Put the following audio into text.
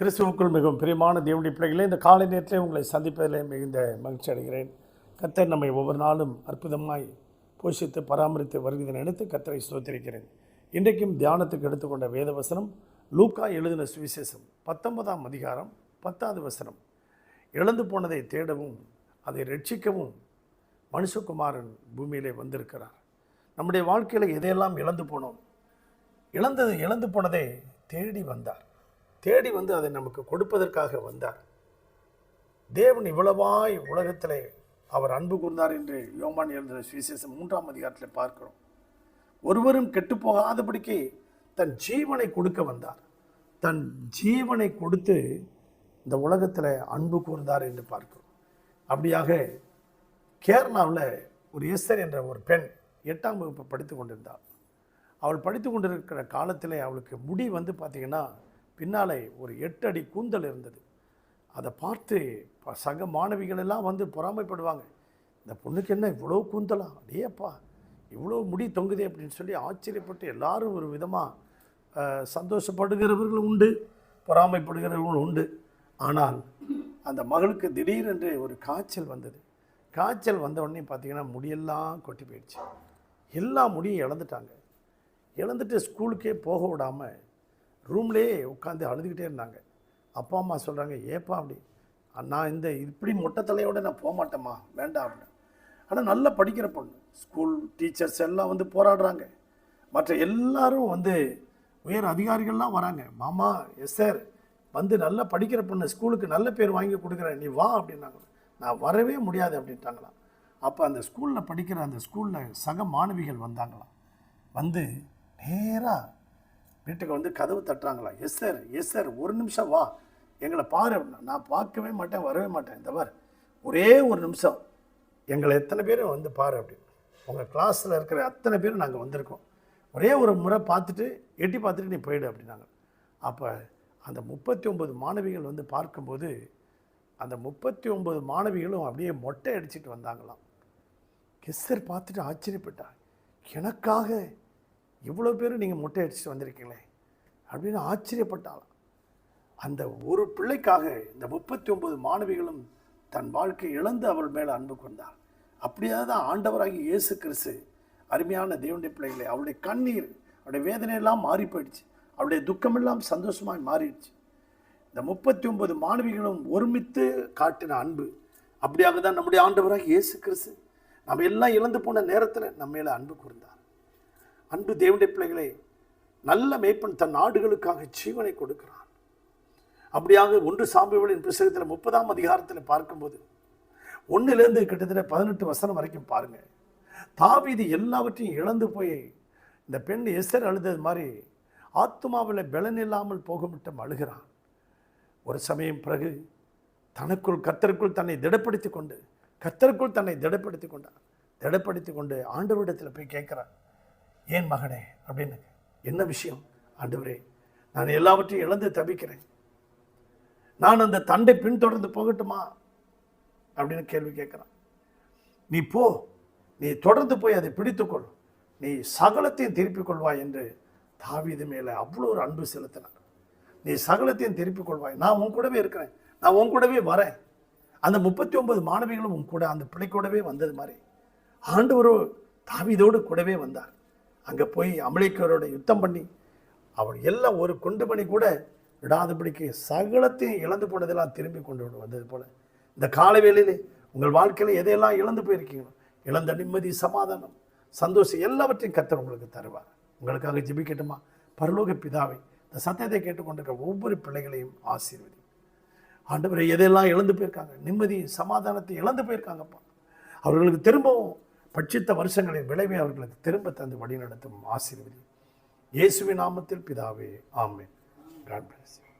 கிறிஸ்துவுக்குள் மிகவும் பிரியமான தேவனுடைய பிள்ளைகளே இந்த காலை நேரத்திலே உங்களை சந்திப்பதில் மிகுந்த மகிழ்ச்சி அடைகிறேன். கர்த்தர் நம்மை ஒவ்வொரு நாளும் அற்புதமாய் போஷித்து பராமரித்து வருகிறதை நினைத்து கத்தரை ஸ்தோத்திரிக்கிறேன். இன்றைக்கும் தியானத்துக்கு எடுத்துக்கொண்ட வேத வசனம் லூக்கா எழுதின சுவிசேஷம் பத்தொன்பதாம் அதிகாரம் பத்தாவது வசனம். இழந்து போனதை தேடவும் அதை ரட்சிக்கவும் மனுஷகுமாரன் பூமியிலே வந்திருக்கிறார். நம்முடைய வாழ்க்கையில் எதையெல்லாம் இழந்து போனோம்? இழந்தது இழந்து போனதை தேடி வந்தார். தேடி வந்து அதை நமக்கு கொடுப்பதற்காக வந்தார். தேவன் இவ்வளவாய் உலகத்திலே அவர் அன்பு கூர்ந்தார் என்று யோமான் எழுதின சுவிசேஷம் மூன்றாம் அதிகாரத்தில் பார்க்கிறோம். ஒருவரும் கெட்டுப்போகாதபடிக்கு தன் ஜீவனை கொடுக்க வந்தார். தன் ஜீவனை கொடுத்து இந்த உலகத்தில் அன்பு கூர்ந்தார் என்று பார்க்கிறோம். அப்படியாக கேரளாவில் ஒரு எஸ்தர் என்ற ஒரு பெண் எட்டாம் வகுப்பு படித்து கொண்டிருந்தாள். அவள் படித்து கொண்டிருக்கிற காலத்தில் அவளுக்கு முடி வந்து பார்த்திங்கன்னா பின்னாலே ஒரு எட்டு அடி கூந்தல் இருந்தது. அதை பார்த்து ப- சக மாணவிகள் எல்லாம் வந்து பொறாமைப்படுவாங்க. இந்த பொண்ணுக்கு என்ன இவ்வளோ கூந்தலா? அடேப்பா இவ்வளோ முடி தொங்குதே அப்படின்னு சொல்லி ஆச்சரியப்பட்டு எல்லாரும் ஒரு விதமாக சந்தோஷப்படுகிறவர்கள் உண்டு பொறாமைப்படுகிறவர்கள் உண்டு. ஆனால் அந்த மகளுக்கு திடீரென்று ஒரு காய்ச்சல் வந்தது. காய்ச்சல் வந்த உடனே பார்த்தீங்கன்னா முடியெல்லாம் கொட்டி போயிடுச்சு. எல்லா முடியும் இழந்துட்டாங்க. இழந்துட்டு ஸ்கூலுக்கே போக விடாமல் ரூம்லேயே உட்காந்து அழுதுகிட்டே இருந்தாங்க. அப்பா அம்மா சொல்கிறாங்க ஏப்பா அப்படி? நான் இந்த இப்படி மொட்டை தலையோடு நான் போக மாட்டேம்மா. வேண்டாம் அப்படின்னு ஆனால் நல்லா படிக்கிற பொண்ணு. ஸ்கூல் டீச்சர்ஸ் எல்லாம் வந்து போராடுறாங்க. மற்ற எல்லாரும் வந்து உயர் அதிகாரிகள்லாம் வராங்க. மாமா எஸ் சார் வந்து நல்லா படிக்கிற பொண்ணு ஸ்கூலுக்கு நல்ல பேர் வாங்கி கொடுக்குறேன். நீ வா அப்படின்னாங்க. நான் வரவே முடியாது அப்படின்ட்டாங்களாம். அப்போ அந்த ஸ்கூலில் படிக்கிற அந்த ஸ்கூலில் சக மாணவிகள் வந்தாங்களாம். வந்து நேராக வீட்டுக்கு வந்து கதவு தட்டுறாங்களா? எஸ் சார் எஸ் சார் ஒரு நிமிஷம் வா. எங்களை பாரு. நான் பார்க்கவே மாட்டேன் வரவே மாட்டேன். இந்த பார் ஒரே ஒரு நிமிஷம். எங்களை எத்தனை பேரும் வந்து பாரு அப்படின்னு. உங்கள் கிளாஸில் இருக்கிற அத்தனை பேரும் நாங்கள் வந்திருக்கோம். ஒரே ஒரு முறை பார்த்துட்டு எட்டி பார்த்துட்டு நீ போயிடு அப்படின்னாங்க. அப்போ அந்த முப்பத்தி ஒம்பது மாணவிகள் வந்து பார்க்கும்போது அந்த முப்பத்தி ஒம்பது மாணவிகளும் அப்படியே மொட்டை அடிச்சுட்டு வந்தாங்களாம். கெஸ்ஸர் பார்த்துட்டு ஆச்சரியப்பட்டா எனக்காக இவ்வளோ பேர் நீங்கள் முட்டை அடிச்சுட்டு வந்திருக்கீங்களே அப்படின்னு ஆச்சரியப்பட்டாளாம். அந்த ஒரு பிள்ளைக்காக இந்த முப்பத்தி ஒன்பது மாணவிகளும் தன் வாழ்க்கை இழந்து அவள் மேலே அன்பு கொண்டார். அப்படியாக தான் ஆண்டவராகி இயேசு கிறிஸ்து அருமையான தேவனுடைய பிள்ளைகளை அவளுடைய கண்ணீர் அவளுடைய வேதனையெல்லாம் மாறி போயிடுச்சு அவளுடைய துக்கமெல்லாம் சந்தோஷமாக மாறிடுச்சு. இந்த முப்பத்தி ஒன்பது மாணவிகளும் ஒருமித்து காட்டின அன்பு அப்படியாக தான் நம்முடைய ஆண்டவராக இயேசு கிறிஸ்து நம்ம எல்லாம் இழந்து போன நேரத்தில் நம்ம மேலே அன்பு கூர்ந்தார். அன்பு தேவனுடைய பிள்ளைகளே நல்ல மேய்ப்பன் தன் நாடுகளுக்காக ஜீவனை கொடுக்கிறான். அப்படியாக ஒன்று சாம்பியவளின் புஸ்தகத்தில் முப்பதாம் அதிகாரத்தில் பார்க்கும்போது ஒன்றுலேருந்து கிட்டத்தட்ட பதினெட்டு வசனம் வரைக்கும் பாருங்கள் தாவிதி எல்லாவற்றையும் இழந்து போய் இந்த பெண் எஸ்தர் அழுதது மாதிரி ஆத்மாவில் பலன் இல்லாமல் போகமிட்டம் அழுகிறான். ஒரு சமயம் பிறகு தனக்குள் கத்தருக்குள் தன்னை திடப்படுத்தி கொண்டு கத்தருக்குள் தன்னை திடப்படுத்தி கொண்டான். திடப்படுத்தி கொண்டு ஆண்டவரிடத்தில் போய் கேட்குறான். ஏன் மகனே? அப்படின்னு. என்ன விஷயம்? ஆண்டவரே நான் எல்லாவற்றையும் இழந்து தவிக்கிறேன். நான் அந்த தண்டை பின்தொடர்ந்து போகட்டுமா? அப்படின்னு கேள்வி கேட்குறான். நீ போ நீ தொடர்ந்து போய் அதை பிடித்துக்கொள். நீ சகலத்தையும் திருப்பிக் கொள்வாய் என்று தாவிது மேலே அவ்வளோ ஒரு அன்பு செலுத்தினார் நீ சகலத்தையும் திருப்பிக் கொள்வாய். நான் உன் கூடவே இருக்கிறேன். நான் உன் கூடவே வரேன். அந்த முப்பத்தி ஒன்பது மாணவிகளும் உன் கூட அந்த பிள்ளை கூடவே வந்தது மாதிரி. ஆண்டவரோ தாவிதோடு கூடவே வந்தார். அங்கே போய் அமலேக்கரோட யுத்தம் பண்ணி அவர் எல்லாம் ஒரு குண்டு மணி கூட விடாதபடிக்கு சகலத்தையும் இழந்து போனதெல்லாம் திரும்பி கொண்டு வந்து வந்தது போல். இந்த காலை வேளையிலே உங்கள் வாழ்க்கையில் எதையெல்லாம் இழந்து போயிருக்கீங்களோ இழந்த நிம்மதி சமாதானம் சந்தோஷம் எல்லாவற்றையும் கத்தர் உங்களுக்கு தருவார். உங்களுக்காக ஜிபிக்கட்டுமா? பரலோக பிதாவை இந்த சத்தியத்தை கேட்டுக்கொண்டிருக்க ஒவ்வொரு பிள்ளைகளையும் ஆசீர்வதி ஆண்டவரை எதையெல்லாம் இழந்து போயிருக்காங்க? நிம்மதி சமாதானத்தை இழந்து போயிருக்காங்கப்பா. அவர்களுக்கு திரும்பவும் பட்சித்த வருஷங்களின் விளைவை அவர்களுக்கு திரும்ப தந்து வழிநடத்தும் ஆசீர்வதி. இயேசுவின் நாமத்தில் பிதாவே ஆமேன். God plus